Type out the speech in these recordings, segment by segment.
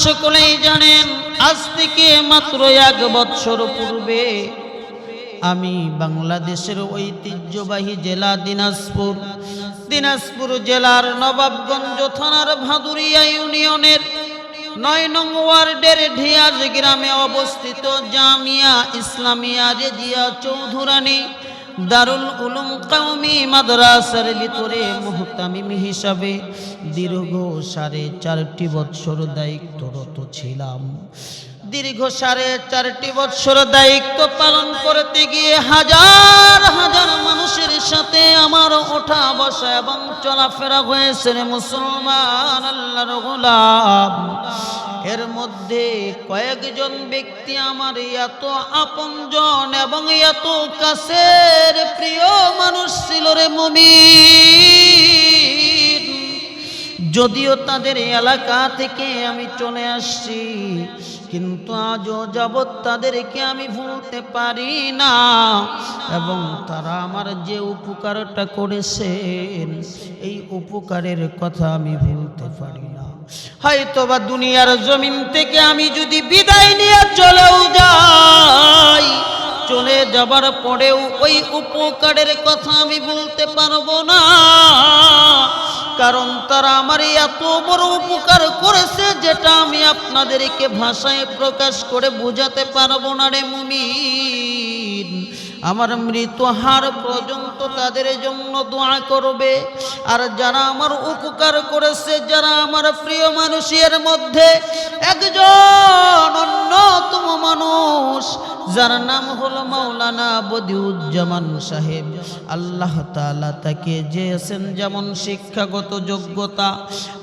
সকলেই জানেন, আজ থেকে মাত্র এক বছর পূর্বে আমি বাংলাদেশের ঐতিহ্যবাহী জেলা দিনাজপুর দিনাজপুর জেলার নবাবগঞ্জ থানার ভাদুরিয়া ইউনিয়নের নয় নং ওয়ার্ডের ঢিয়াজ গ্রামে অবস্থিত জামিয়া ইসলামিয়া রেজিয়া চৌধুরানী দারুল উলুম কওমি মাদ্রাসার ভিতরে মুহতামিম হিসাবে দীর্ঘ সাড়ে চারটি বৎসর দায়িত্বরত ছিলাম। দীর্ঘ সাড়ে চারটি বৎসর দায়িত্ব পালন করতে গিয়ে হাজার হাজার মানুষের সাথে আমার ওঠা বসা এবং চলাফেরা হয়েছে মুসলমান আল্লাহর গোলাম। এর মধ্যে কয়েকজন ব্যক্তি আমার এত আপনজন এবং এত কাছের প্রিয় মানুষ ছিল রে মুমিন। যদিও তাদের এলাকা থেকে আমি চলে আসছি, কিন্তু আজও যাবৎ তাদেরকে আমি ভুলতে পারি না এবং তারা আমার যে উপকারটা করেছেন, এই উপকারের কথা আমি ভুলতে পারি না। হয়তো বা দুনিয়ার জমিন থেকে আমি যদি বিদায় নিয়ে চলেও যাই, চলে যাবার পরেও ওই উপকারের কথা আমি বলতে পারব না। কারণ তারা আমার এত বড় উপকার করেছে যেটা আমি আপনাদেরকে ভাষায় প্রকাশ করে বোঝাতে পারব না রে মুমিন। আমার মৃত হার পর্যন্ত তাদের জন্য দোয়া করবে। আর যারা আমার উপকার করেছে, যারা আমার প্রিয় মানুষের মধ্যে একজন অন্যতম মানুষ, যার নাম হলো মাওলানা বদিউজ্জামান সাহেব, আল্লাহ তাআলা তাকে দিয়েছেন যেমন শিক্ষাগত যোগ্যতা,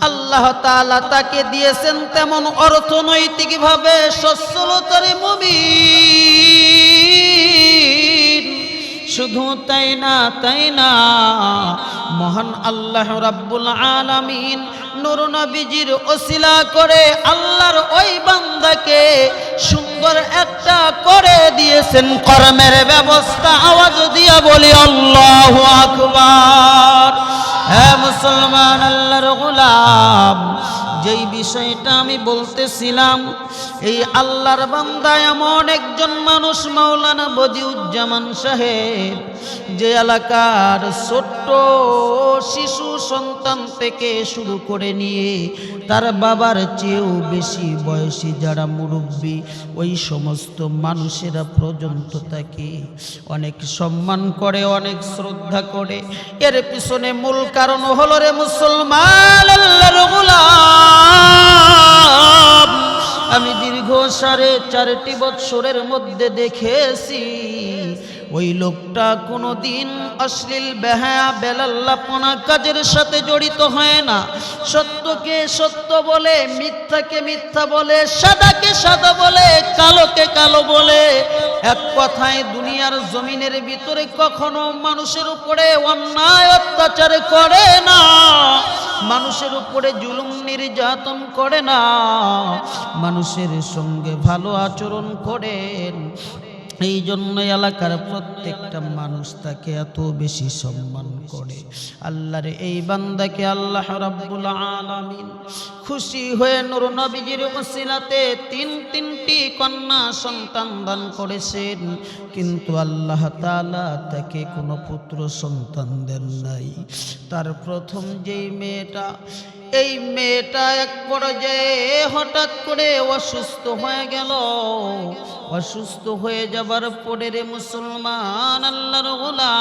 আল্লাহ তাআলা তাকে দিয়েছেন তেমন অর্থনৈতিকভাবে সচ্ছলতারে মুমিন। শুধু তাই না তাই না। মহান আল্লাহ রাব্বুল আলামিন নূর নবীজির ওসিলা করে আল্লাহর ওই বান্দাকে সুন্দর একটা করে দিয়েছেন। কর্মের ব্যবস্থা আওয়াজ দিয়া বলি, আল্লাহ আকবার। হ্যাঁ মুসলমান, আল্লাহর গোলাম যেই বিষয়টা আমি বলতেছিলাম, এই আল্লাহর বান্দা এমন একজন মানুষ মাওলানা বদিউজ্জামান সাহেব, যে এলাকার ছোট্ট শিশু সন্তান থেকে শুরু করে নিয়ে তার বাবার চেয়েও বেশি বয়সী যারা মুরব্বী, ওই সমস্ত মানুষেরা পর্যন্ত তাকে অনেক সম্মান করে, অনেক শ্রদ্ধা করে। এর পিছনে মূল কারণ হলো রে মুসলমান, আল্লাহর গোলাম। আমি দীর্ঘ সাড়ে চারটি বৎসরের মধ্যে দেখেছি। ওই লোকটা কোনো দিন অশ্লীল বেহায়া, বেলাল্লাপনা কাজের সাথে জড়িত হয় না। সত্যকে সত্য বলে, মিথ্যাকে মিথ্যা বলে, সাদাকে সাদা বলে, কালোকে কালো বলে। এক কথায় দুনিয়ার জমিনের ভিতরে কখনো মানুষের উপরে অন্যায় অত্যাচার করে না। মানুষের উপরে জুলুম, নির্যাতন করে না। মানুষের সঙ্গে ভালো আচরণ করেন এই জন্য এলাকার প্রত্যেকটা মানুষ তাকে এত বেশি সম্মান করে। আল্লাহর এই বান্দাকে আল্লাহ রাব্বুল আলামিন খুশি হয়ে নূর নবীজির ওসিলাতে তিন তিনটি কন্যা সন্তান দান করেছেন। কিন্তু আল্লাহ তাআলা তাকে কোনো পুত্র সন্তান দেন নাই। তার প্রথম যেই মেয়েটা এই মেয়েটা এক পর্যায়ে হঠাৎ করে অসুস্থ হয়ে গেল। অসুস্থ হয়ে যাবার পরে রে মুসলমান, আল্লাহর গোলাম,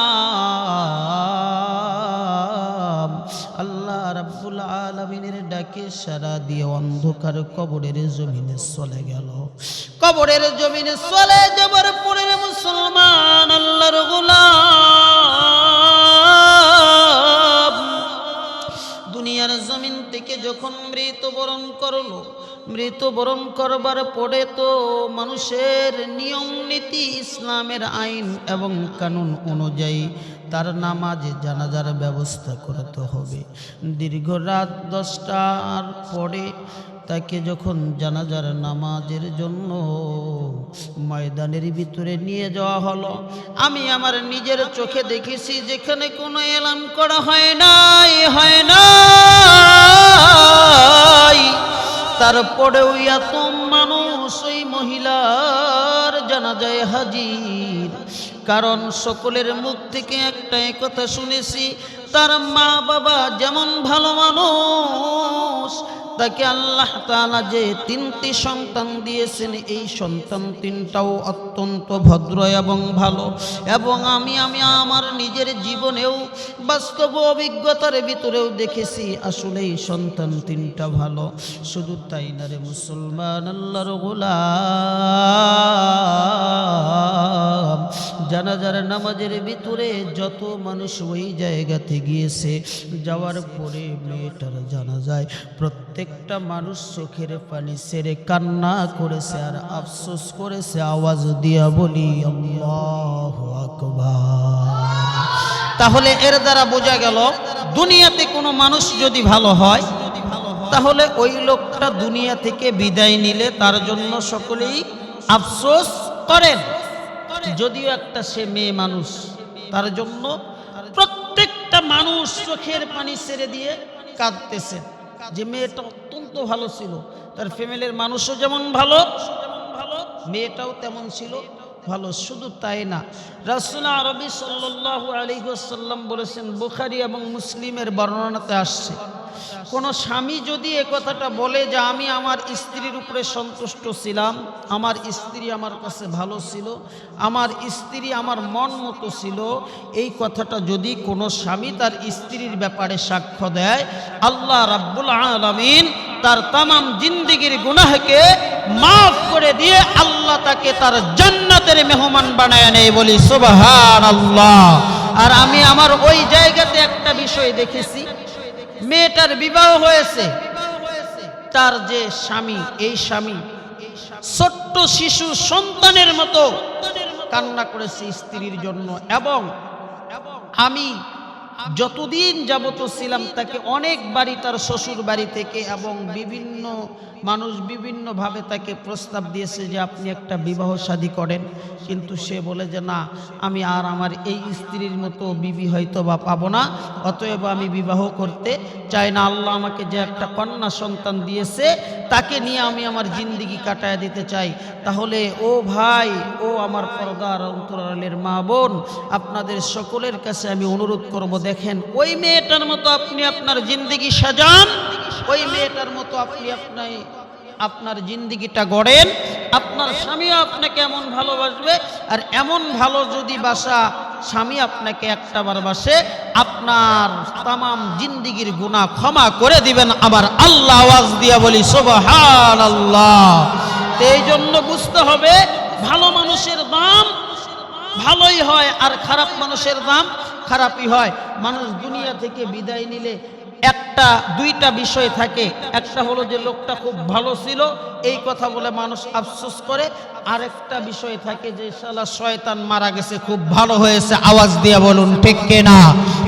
আল্লাহ রাব্বুল আলামিনের ডাকে সারা দিয়ে অন্ধকার কবরের জমিনে চলে গেল। কবরের জমিনে চলে যাবার পরে রে মুসলমান মৃত্যুবরণ করল। মৃত্যুবরণ করবার পরে তো মানুষের নিয়ম নীতি ইসলামের আইন এবং কানুন অনুযায়ী তার নামাজে, জানাজার ব্যবস্থা করতে হবে। দীর্ঘ রাত দশটার পরে তাকে যখন জানাজার নামাজের জন্য ময়দানের ভিতরে নিয়ে যাওয়া হলো, আমি আমার নিজের চোখে দেখেছি যেখানে কোনো এলান করা হয় নাই হয় নাই তারপরেও এত মানুষ ওই মহিলার জানা যায় হাজির। কারণ সকলের মুখ থেকে একটাই কথা শুনেছি, তার মা বাবা যেমন ভালো মানুষ তাকে আল্লাহ তাআলা যে তিনটি সন্তান দিয়েছেন, এই সন্তান তিনটাও অত্যন্ত ভদ্র এবং ভালো। এবং আমি আমি আমার নিজের জীবনেও বাস্তব অভিজ্ঞতার ভিতরেও দেখেছি, আসলে এই সন্তান তিনটা ভালো। শুধু তাই না রে মুসলমান, আল্লাহর গোলাম। জানাজার নামাজের ভিতরে যত মানুষ ওই জায়গাতে গিয়েছে, যাওয়ার পরে মেয়েটার জানা যায় প্রত্যেকটা মানুষ চোখের পানি সেরে কান্না করেছে আর আফসোস করেছে। আওয়াজ দিয়া বলি তাহলে এর দ্বারা বোঝা গেল, দুনিয়াতে কোনো মানুষ যদি ভালো হয়, তাহলে ওই লোকটা দুনিয়া থেকে বিদায় নিলে তার জন্য সকলেই আফসোস করেন। যদিও একটা সে মেয়ে মানুষ, তার জন্য প্রত্যেকটা মানুষ চোখের পানি ছেড়ে দিয়ে কাঁদতেছে। যে মেয়েটা অত্যন্ত ভালো ছিল তার ফ্যামিলির মানুষও যেমন ভালো মেয়েটাও তেমন ছিল। ভালো, শুধু তাই না। রাসুল আরবি সাল্লাহ আলিহাসাল্লাম বলেছেন, বুখারি এবং মুসলিমের বর্ণনাতে আসছে, কোনো স্বামী যদি এ কথাটা বলে যে, আমি আমার স্ত্রীর উপরে সন্তুষ্ট ছিলাম, আমার স্ত্রী আমার কাছে ভালো ছিল, আমার স্ত্রী আমার মন মতো ছিল, এই কথাটা যদি কোনো স্বামী তার স্ত্রীর ব্যাপারে সাক্ষ্য দেয়, আল্লাহ রাব্বুল আলমিন তার তামাম জিন্দিগির গুনাহকে মাফ করে দিয়ে আল্লাহ তাকে তার জান্নাতের মেহমান বানায় নেই বলি সুবাহান আল্লাহ আর আমি আমার ওই জায়গাতে একটা বিষয় দেখেছি। মেয়েটার বিবাহ হয়েছে। তার যে স্বামী, এই স্বামী ছোট্ট শিশু সন্তানের মতো কান্না করেছে স্ত্রীর জন্য এবং আমি যতদিন যাবত ছিলাম তাকে অনেক বাড়ি তার শ্বশুর বাড়ি থেকে এবং বিভিন্ন মানুষ বিভিন্নভাবে তাকে প্রস্তাব দিয়েছে যে আপনি একটা বিবাহ শাদী করেন। কিন্তু সে বলে যে, না, আমি আর আমার এই স্ত্রীর মতো বিবি হয়তো বা পাবো না। অতএব আমি বিবাহ করতে চাই না। আল্লাহ আমাকে যে একটা কন্যা সন্তান দিয়েছে, তাকে নিয়ে আমি আমার জিন্দিগি কাটায় দিতে চাই। তাহলে, ও ভাই, ও আমার পর্দার অন্তরালের মা বোন, আপনাদের সকলের কাছে আমি অনুরোধ করব, দেখেন, ওই মেয়েটার মতো আপনি আপনার জিন্দিগি সাজান। ওই মেয়েটার মতো আপনি আপনার আপনার জিন্দিগিটা গড়েন, আপনার স্বামী আপনাকে এমন ভালোবাসবে, আর এমন ভালো যদি বাসা স্বামী আপনাকে একটা বার বাসে, আপনার তামাম জিন্দিগির গুণা ক্ষমা করে দিবেন, আবার আল্লাহ আওয়াজ দিয়া বলি সোবাহান আল্লাহ এই জন্য বুঝতে হবে, ভালো মানুষের দাম ভালোই হয়, আর খারাপ মানুষের দাম খারাপই হয়। মানুষ দুনিয়া থেকে বিদায় নিলে একটা, দুইটা বিষয় থাকে। একটা হলো যে লোকটা খুব ভালো ছিল, এই কথা বলে মানুষ আফসোস করে। আরেকটা বিষয় থাকে যে, শালা শয়তান মারা গেছে, খুব ভালো হয়েছে, আওয়াজ দিয়ে বলুন, ঠিক না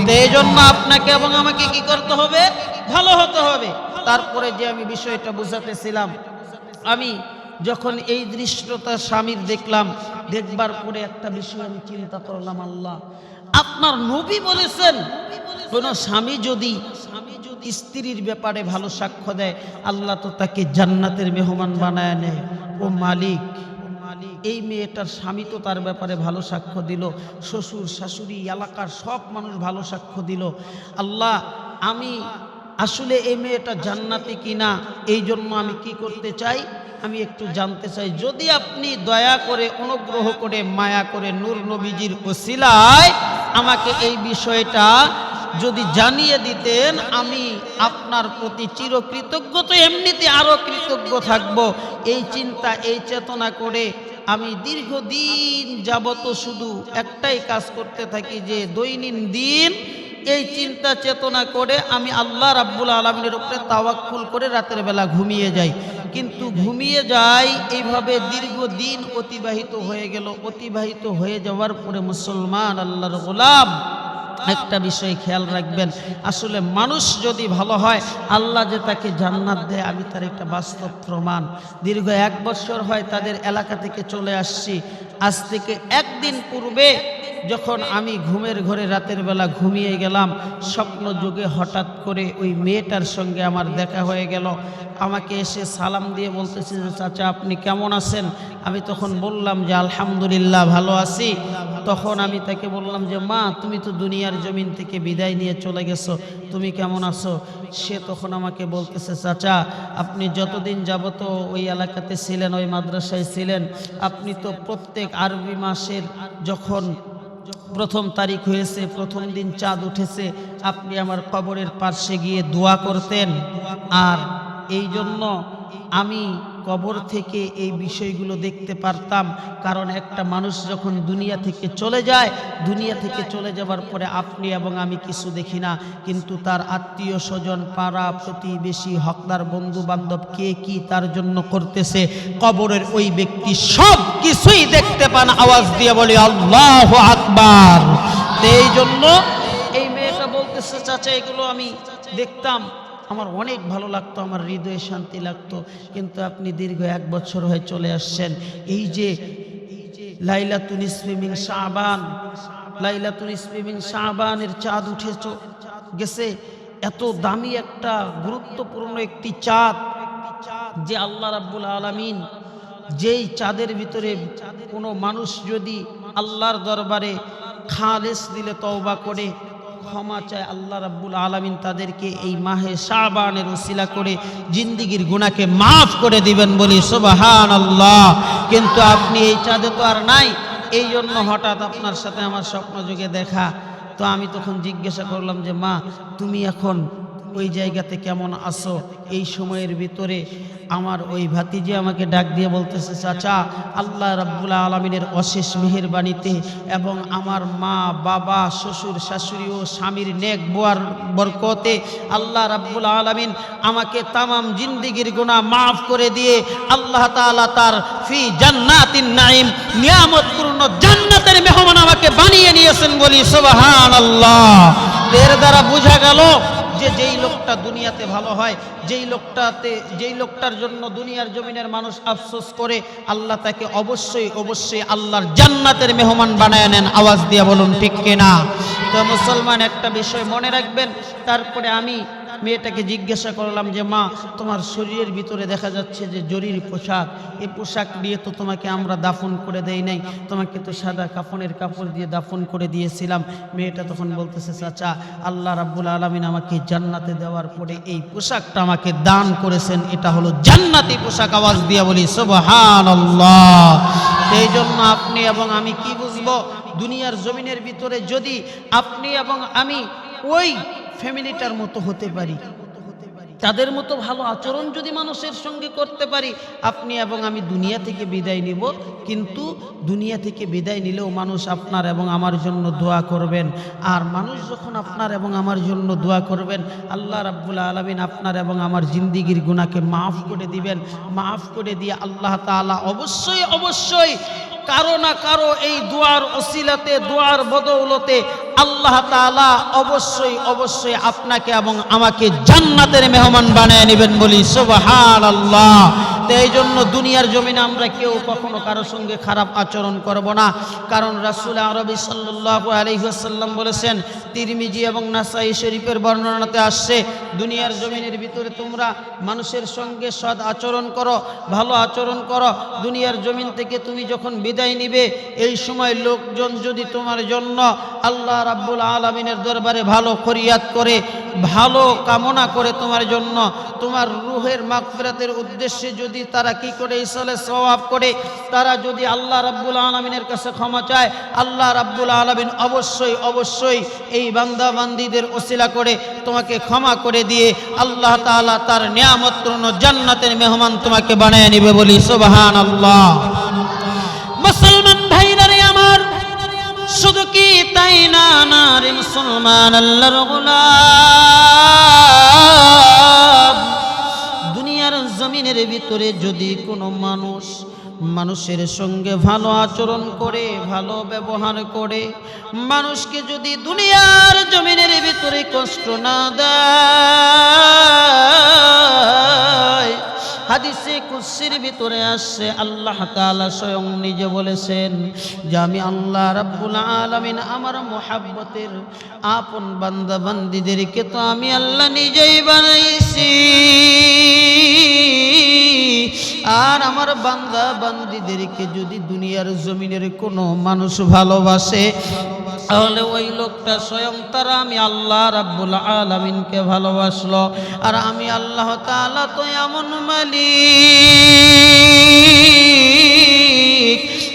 তো এই জন্য আপনাকে এবং আমাকে কি করতে হবে? ভালো হতে হবে। তারপরে যে আমি বিষয়টা বুঝাতেছিলাম আমি যখন এই দৃশ্যটা স্বামীর দেখলাম, দেখবার পরে একটা বিষয় আমি চিন্তা করলাম, আল্লাহ আপনার নবী বলেছেন, কোন স্বামী যদি স্ত্রীর ব্যাপারে ভালো সাক্ষ্য দেয়, আল্লাহ তো তাকে জান্নাতের মেহমান বানায় নেয়। ও মালিক, এই মেয়েটার স্বামী তো তার ব্যাপারে ভালো সাক্ষ্য দিল, শ্বশুর, শাশুড়ি, এলাকার সব মানুষ ভালো সাক্ষ্য দিল। আল্লাহ, আমি আসলে এই মেয়েটা জান্নাতি কিনা, এই জন্য আমি কি করতে চাই? আমি একটু জানতে চাই, যদি আপনি দয়া করে অনুগ্রহ করে মায়া করে নূর নবীজির ওসিলায় আমাকে এই বিষয়টা যদি জানিয়ে দিতেন, আমি আপনার প্রতি চিরকৃতজ্ঞ, তো এমনিতে আরও কৃতজ্ঞ থাকব। এই চিন্তা, এই চেতনা করে আমি দীর্ঘদিন যাবত শুধু একটাই কাজ করতে থাকি, যে দৈনন্দিন এই চিন্তা চেতনা করে আমি আল্লাহ রাব্বুল আলমিনের উপরে তাওয়াক্কুল করে রাতের বেলা ঘুমিয়ে যাই। কিন্তু ঘুমিয়ে যাই, এইভাবে দীর্ঘদিন অতিবাহিত হয়ে গেল। অতিবাহিত হয়ে যাওয়ার পরে মুসলমান আল্লাহর গোলাম একটা বিষয় খেয়াল রাখবেন, আসলে মানুষ যদি ভালো হয়, আল্লাহ যে তাকে জান্নাত দেয়, আমি তার একটা বাস্তব প্রমাণ। দীর্ঘ এক বছর হয় তাদের এলাকা থেকে চলে আসছি। আজ থেকে একদিন পূর্বে যখন আমি ঘুমের ঘরে রাতের বেলা ঘুমিয়ে গেলাম, স্বপ্ন যুগে হঠাৎ করে ওই মেয়েটার সঙ্গে আমার দেখা হয়ে গেল। আমাকে এসে সালাম দিয়ে বলতেছে যে, চাচা, আপনি কেমন আছেন? আমি তখন বললাম যে, আলহামদুলিল্লাহ, ভালো আছি। তখন আমি তাকে বললাম যে, মা, তুমি তো দুনিয়ার জমিন থেকে বিদায় নিয়ে চলে গেছো, তুমি কেমন আছো? সে তখন আমাকে বলতেছে, চাচা, আপনি যতদিন যাবত ওই এলাকাতে ছিলেন, ওই মাদ্রাসায় ছিলেন, আপনি তো প্রত্যেক আরবি মাসের যখন প্রথম তারিখ হয়েছে, প্রথম দিন চাঁদ উঠেছে, আপনি আমার কবরের পার্শ্বে গিয়ে দোয়া করতেন। আর এই জন্য আমি কবর থেকে এই বিষয়গুলো দেখতে পারতাম। কারণ একটা মানুষ যখন দুনিয়া থেকে চলে যায়, দুনিয়া থেকে চলে যাওয়ার পরে আপনি এবং আমি কিছু দেখি না। কিন্তু তার আত্মীয় স্বজন, পাড়া প্রতিবেশী, হকদার বন্ধু বান্ধব কে কি তার জন্য করতেছে? কবরের ওই ব্যক্তি সব কিছুই দেখতে পান। আওয়াজ দিয়ে বলি, আল্লাহ আকবার। এই জন্য এই মেয়েটা বলতেছে, চাচা, এগুলো আমি দেখতাম। আমার অনেক ভালো লাগতো, আমার হৃদয়ে শান্তি লাগতো। কিন্তু আপনি দীর্ঘ এক বছর হয়ে চলে আসছেন। এই যে লাইলাতুন ইসমিমিন শাবান, লাইলাতুন ইসমিমিন শাবানের চাঁদ উঠে গেছে। এত দামি একটা গুরুত্বপূর্ণ একটি চাঁদ যে আল্লাহ রাব্বুল আলামিন যেই চাঁদের ভিতরে কোনো মানুষ যদি আল্লাহর দরবারে খালেস দিলে তওবা করে ক্ষমা চায়, আল্লাহ রাব্বুল আলমিন তাদেরকে এই মাহে শাহবানের ওসিলা করে জিন্দিগির গুণাকে মাফ করে দিবেন বলি সুবাহান আল্লাহ কিন্তু আপনি এই চাঁদে তো আর নাই। এই জন্য হঠাৎ আপনার সাথে আমার স্বপ্ন যুগে দেখা। তো আমি তখন জিজ্ঞাসা করলাম যে, মা, তুমি এখন ওই জায়গাতে কেমন আসো এই সময়ের ভিতরে আমার ওই ভাতিজি আমাকে ডাক দিয়ে বলতেছে, চাচা, আল্লাহ রাব্বুল আলমিনের অশেষ মেহেরবাণীতে এবং আমার মা, বাবা, শ্বশুর, শাশুড়ি ও স্বামীর নেক বোয়ার বরকতে আল্লাহ রাব্বুল আলমিন আমাকে তামাম জিন্দিগির গুণা মাফ করে দিয়ে আল্লাহ তাআলা তার ফি জান্নাতিন নাইম নিয়ামতপূর্ণ জান্নাতের মেহমান আমাকে বানিয়ে নিয়েছেন বলি সুবহান আল্লাহ এর দ্বারা বোঝা গেল যে যেই লোকটা দুনিয়াতে ভালো হয়, যেই লোকটাতে, যেই লোকটার জন্য দুনিয়ার জমিনের মানুষ আফসোস করে, আল্লাহ তাকে অবশ্যই অবশ্যই আল্লাহর জান্নাতের মেহমান বানায় নেন। আওয়াজ দিয়ে বলুন, ঠিক কিনা? তো মুসলমান একটা বিষয় মনে রাখবেন, তারপরে আমি মেয়েটাকে জিজ্ঞাসা করলাম যে, মা, তোমার শরীরের ভিতরে দেখা যাচ্ছে যে জরির পোশাক। এই পোশাক দিয়ে তো তোমাকে আমরা দাফন করে দেই নাই। তোমাকে তো সাদা কাফনের কাপড় দিয়ে দাফন করে দিয়েছিলাম। মেয়েটা তখন বলতেছে, চাচা, আল্লাহ রাব্বুল আলমিন আমাকে জান্নাতে দেওয়ার পরে এই পোশাকটা আমাকে দান করেছেন। এটা হলো জান্নাতি পোশাক। আওয়াজ দিয়ে বলি সুবহান এই জন্য আপনি এবং আমি কি বুঝব? দুনিয়ার জমিনের ভিতরে যদি আপনি এবং আমি ওই ফ্যামিলিটার মতো হতে পারি। তাদের মতো ভালো আচরণ যদি মানুষের সঙ্গে করতে পারি, আপনি এবং আমি দুনিয়া থেকে বিদায় নিব। কিন্তু দুনিয়া থেকে বিদায় নিলেও মানুষ আপনার এবং আমার জন্য দোয়া করবেন। আর মানুষ যখন আপনার এবং আমার জন্য দোয়া করবেন, আল্লাহ রাব্বুল আলমিন আপনার এবং আমার জিন্দিগির গুণাকে মাফ করে দিবেন। মাফ করে দিয়ে আল্লাহ তাআলা অবশ্যই অবশ্যই কারও না কারও এই দুয়ার অসিলাতে দুয়ার বদৌলতে আল্লাহ তালা অবশ্যই অবশ্যই আপনাকে এবং আমাকে জান্নাতের মেহমান বানিয়ে নেবেন বলি সোবাহ আল্লাহ তো এই জন্য দুনিয়ার জমিনে আমরা কেউ কখনো কারও সঙ্গে খারাপ আচরণ করব না। কারণ রাসূল আরবি সাল্লাল্লাহু আলাইহি ওয়াসাল্লাম বলেছেন, তিরমিজি এবং নাসাই শরীফের বর্ণনাতে আসছে, দুনিয়ার জমিনের ভিতরে তোমরা মানুষের সঙ্গে সৎ আচরণ করো, ভালো আচরণ করো। দুনিয়ার জমিন থেকে তুমি যখন বিদায় নিবে, এই সময় লোকজন যদি তোমার জন্য আল্লাহ রাব্বুল আলমিনের দরবারে ভালো ফরিয়াদ করে ভালো কামনা করে তোমার জন্য, তোমার রুহের মাগফিরাতের উদ্দেশ্যে যদি তারা কি করে ইসলে সওয়াব করে, তারা যদি আল্লাহ রাব্বুল আলমিনের কাছে ক্ষমা চায়, আল্লাহ রাব্বুল আলমিন অবশ্যই অবশ্যই এই বান্দা বান্দিদের ওসিলা করে তোমাকে ক্ষমা করে দিয়ে আল্লাহ তাআলা তার নিয়ামতপূর্ণ জান্নাতের মেহমান তোমাকে বানিয়ে নিবে বলি সুবহান আল্লাহ মুসলমান আমার শুধু কি তাই না? না রে মুসলমান, আল্লাহর গোলাম। দুনিয়ার জমিনের ভিতরে যদি কোনো মানুষ মানুষের সঙ্গে ভালো আচরণ করে, ভালো ব্যবহার করে, মানুষকে যদি দুনিয়ার জমিনের ভিতরে কষ্ট না দেয় হাদিসে কুসির ভিতরে আসছে, আল্লাহ তাআলা স্বয়ং নিজে বলেছেন যে আমি আল্লাহ রাব্বুল আলামিন আমার মোহাব্বতের আপন বান্দা বান্দিদেরকে তো আমি আল্লাহ নিজেই বানাইছি। আর আমার বান্দা বান্দিদেরকে যদি দুনিয়ার জমিনের কোনো মানুষ ভালোবাসে তাহলে ওই লোকটা স্বয়ং তারা আমি আল্লাহ রাব্বুল আলামিনকে ভালোবাসলো। আর আমি আল্লাহ তাআলা তো এমন মালিক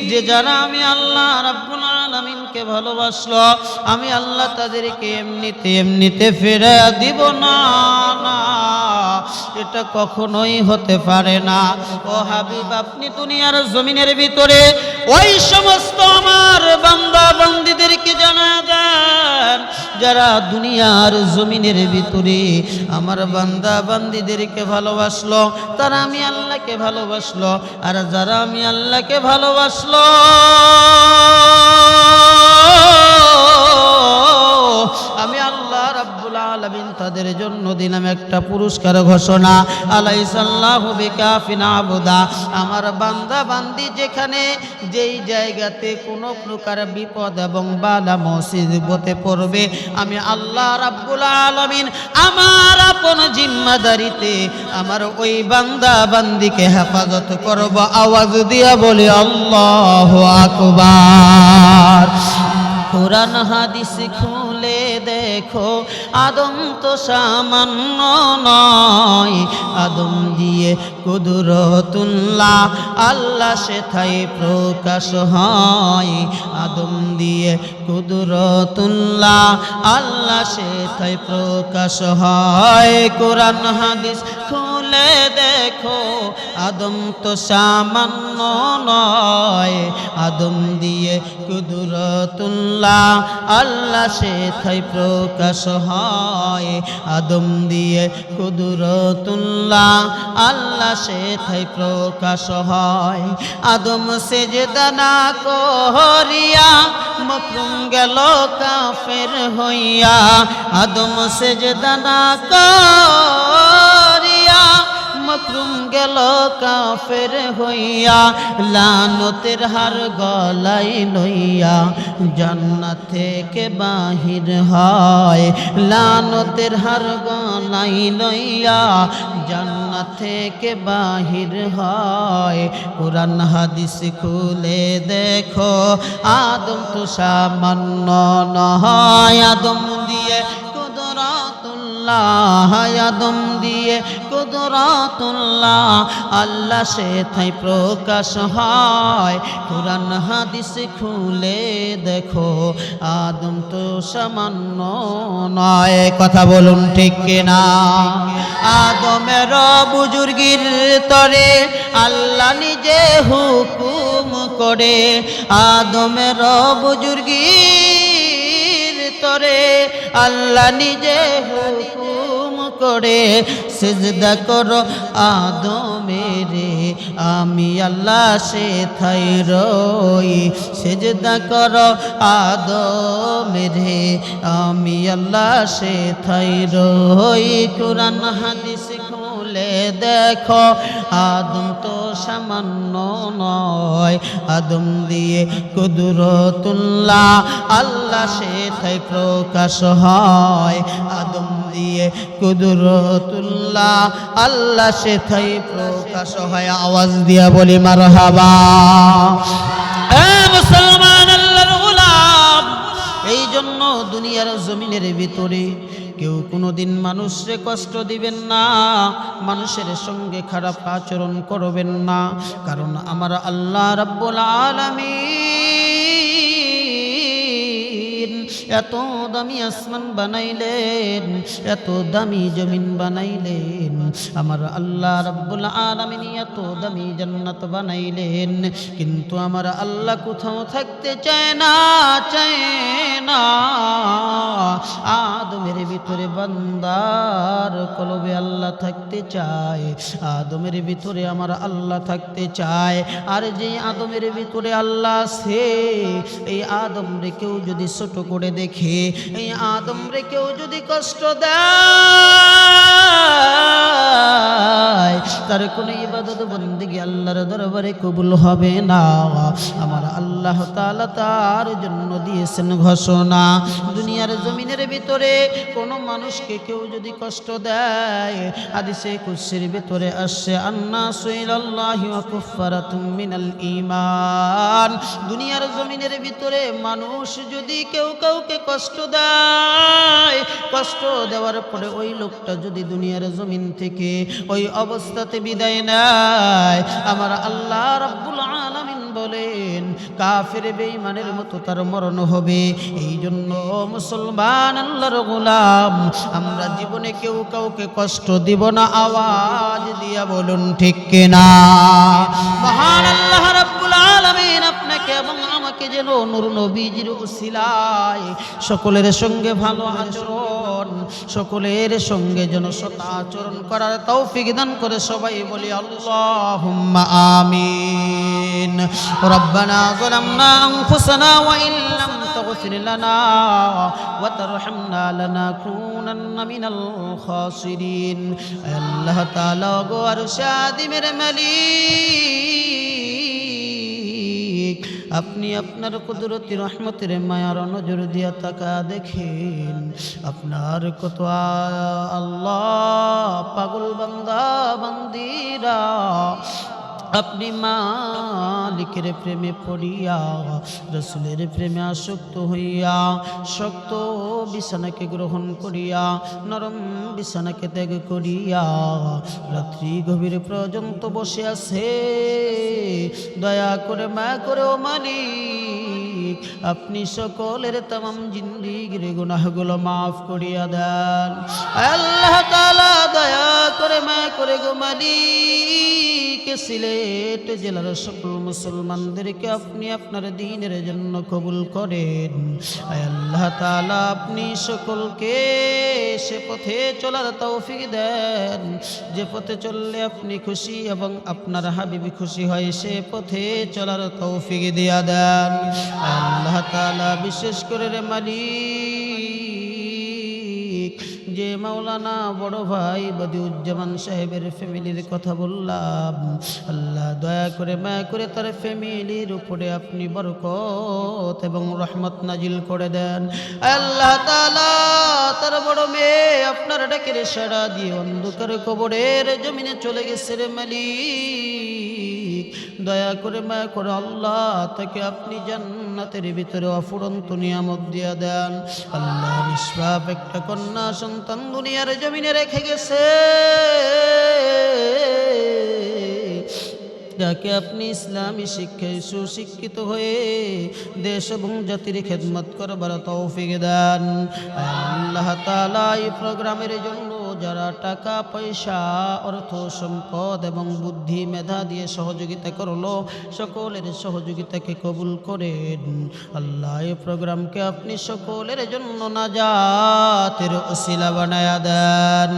যে যারা আমি আল্লাহ রাব্বুল আলামিনকে ভালোবাসলো। আমি আল্লাহ তাদেরকে এমনিতে এমনিতে ফেরা দিব। না না, এটা কখনোই হতে পারে না। ও হাবিব, আপনি দুনিয়ার জমিনের ভিতরে ওই সমস্ত আমার বান্দা বান্দিদেরকে জানা দেন যারা দুনিয়ার জমিনের ভিতরে আমার বান্দা বান্দিদেরকে ভালোবাসলো, তারা আমি আল্লাহকে ভালোবাসলো, আর যারা আমি আল্লাহকে ভালোবাসলো আলামিন তাদের জন্য দিলাম একটা পুরস্কার ঘোষণা। আলাইসাল্লাহু বিকাফিন আবুদা। আমার বান্দা বান্দি যেখানে, যেই জায়গাতে কোনো প্রকার বিপদ এবং বালা মুসিবতে পড়বে, আমি আল্লাহ রাব্বুল আলমিন আমার আপন জিম্মাদারিতে আমার ওই বান্দা বান্দিকে হেফাজত করব। আওয়াজ দিয়া বলি, আল্লাহু আকবার। কোরআন হাদিস খুলে দেখো, আদম তো সামান্য নয়। আদম দিয়ে কুদরতুল্লাহ আল্লাহ সেথায় প্রকাশ হয়। আদম দিয়ে কুদরতুল্লাহ আল্লাহ সেথায় প্রকাশ হয়। কোরআন হাদিস খুলে দেখো, আদম তো সামান্য নয়। আদম দিয়ে কুদরতুল্লাহ, আল্লাহ সেথায় প্রকাশ হয়। আদম দিয়ে কুদরতুল্লাহ, আল্লাহ সেথায় প্রকাশ হয়। আদম সেজদানা করিয়া, মকরুম গেল কাফের হইয়া। আদম সেজদানা করিয়া মকরুম গেল কাফের হইয়া, লানতের হার গলাই লইয়া, জান্নাত থেকে বাহির হয়? লানতের হার গলাই লইয়া, জান্নাত থেকে বাহির হয়? কোরআন হাদিস খুলে দেখো, আদম তো সামান্য নয়, আদম দিয়ে কুদরাতুল্লাহ আদম দিয়ে কুদরাতুল্লাহ। আল্লাহ সে থাই প্রকাশ হয়। কোরআন, হাদিস খুলে দেখো। আদম তো সামান্য নয়। কথা বলুন ঠিক কিনা? আদমের বুজুর্গির তরে আল্লাহ নিজে হুকুম করে। আদমের বুজুর্গির তরে আল্লাহ নিজে হুকুম করে, সেজদা করো আদমেরে আমি আল্লাহ সে থাই রই, সেজদা করো আদমেরে আমি আল্লাহ সে থাই রই। কোরআন, হাদিস খুলে দেখো, আদম তো সামান্য নয়। আদম দিয়ে কুদরতুল্লাহ আল্লাহ সে থাই প্রকাশ হয়। আদম দিয়ে কুদরতুল্লাহ আল্লাহ সে থাই প্রকাশ হয়। আওয়াজ দিয়া বলি মারহাবা। এ মুসলমান এই জন্য দুনিয়ার জমিনের ভিতরে কেউ কোনোদিন মানুষরে কষ্ট দিবেন না, মানুষের সঙ্গে খারাপ আচরণ করবেন না। কারণ আমার আল্লাহ রব্বুল আলামিন এত দামি আসমান বানাইলেন, এত দামি জমিন বানাইলেন। আমার আল্লাহ রাব্বুল আলামিন এত দামি জান্নাত বানাইলেন, কিন্তু আমার আল্লাহ কোথাও থাকতে চায় না চায় না। আদমের ভিতরে বান্দার কলবে আল্লাহ থাকতে চায়, আদমের ভিতরে আমার আল্লাহ থাকতে চায়। আর যে আদমের ভিতরে আল্লাহ আছে, এই আদম রে কেউ যদি ছোট করে দেখে। এই আদম রে কেউ যদি কষ্ট দেয়, তার কোনো ইবাদত বন্দিগি আল্লাহর দরবারে কবুল হবে না। আমার আল্লাহ তাআলা তার জন্য দিয়েছেন ঘোষণা, দুনিয়ার জমিনের ভিতরে কোনো মানুষকে কেউ যদি কষ্ট দেয়, হাদিসে কুসির ভিতরে আসছে, আন্না সুইলাল্লাহি কুফারাতুম মিনাল ঈমান। দুনিয়ার জমিনের ভিতরে মানুষ যদি কেউ কাউকে কষ্ট দেয়। কষ্ট দেওয়ার পরে ওই লোকটা যদি দুনিয়ার জমিন থেকে ওই অবস্থাতে বিদায় নেয়, আমার আল্লাহ রাব্বুল আলামিন বলেন, কাফের বেঈমানের মতো তার মরণ হবে। এই জন্য মুসলমান আল্লাহর গোলাম, আমরা জীবনে কেউ কাউকে কষ্ট দিব না, আওয়াজ দিয়া বলুন ঠিক কিনা? মহান আল্লাহ রাব্বুল আলামিন আপনাকে এবং আমাকে যেন নূর নবীজির উসিলায় সকলের সঙ্গে ভালো আচরণ, সকলের সঙ্গে যেন সত আচরণ করার তৌফিক দান করে সবাই বলি আল্লাহুম্মা আমিন। রব্বানা ওয়া ইন লাম তাগফির লানা ওয়া তারহামনা লানাকুনান্না মিনাল খাসিরিন। আল্লাহ তাআলা গো আরশাদিমের মালিক। আপনি আপনার কুদরতি রহমতের মায়ার নজর দিয়া তাকা দেখেন, আপনার কত আল্লাহ, পাগল বান্দা, বান্দিরা। আপনি মালিকের প্রেমে পড়িয়া, রসুলের প্রেমে আসক্ত হইয়া, শক্ত বিছানাকে গ্রহণ করিয়া, নরম বিছানাকে ত্যাগ করিয়া, রাত্রি গভীর পর্যন্ত বসে আছে। দয়া করে মা করে ও মালিক, আপনি সকলের তাম জিন্দিগির গুনাহগুলো মাফ করিয়া দেন। আল্লাহ তালা দয়া করে মা করে গো মালিক। সিলেট জেলার সকল মুসলমানদেরকে আপনি আপনার দিনের জন্য কবুল করেন। আল্লাহ তালা আপনি সকলকে সে পথে চলার তৌফিক দেন। যে পথে চললে আপনি খুশি এবং আপনার হাবিবি খুশি হয়, সে পথে চলার তৌফিক দিয়া দেন। আল্লাহ তালা বিশেষ করে রে মালিক যে মাওলানা বড় ভাই বদিউজ্জামান সাহেবের ফ্যামিলির কথা বললাম, আল্লাহ দয়া করে মায়া করে তার ফ্যামিলির উপরে আপনি বরকত এবং রহমত নাজিল করে দেন। আল্লাহ তার বড় মেয়ে আপনার ডাকের সাড়া দিয়ে অন্ধকার কবরের জমিনে চলে গেছে রে মালিক। দয়া করে মায়া করে আল্লাহ তাকে আপনি জান্নাতের ভিতরে অফুরন্ত নিয়ামত দিয়া দেন। আল্লাহ নিষ্পাপ একটা কন্যা সন্তান দুনিয়ার জমিনে রেখে গেছে। যাকে আপনি ইসলামী শিক্ষায় সুশিক্ষিত হয়ে দেশ এবং জাতির খেদমত করবার তৌফিক দেন। আল্লাহ তালা এই প্রোগ্রামের জন্য যারা টাকা, পয়সা, অর্থ, সম্পদ এবং বুদ্ধি, মেধা দিয়ে সহযোগিতা করল, সকলের সহযোগিতাকে কবুল করেন। আল্লাহ এই প্রোগ্রামকে আপনি সকলের জন্য নাজাতের ওসিলা বানায়া দেন।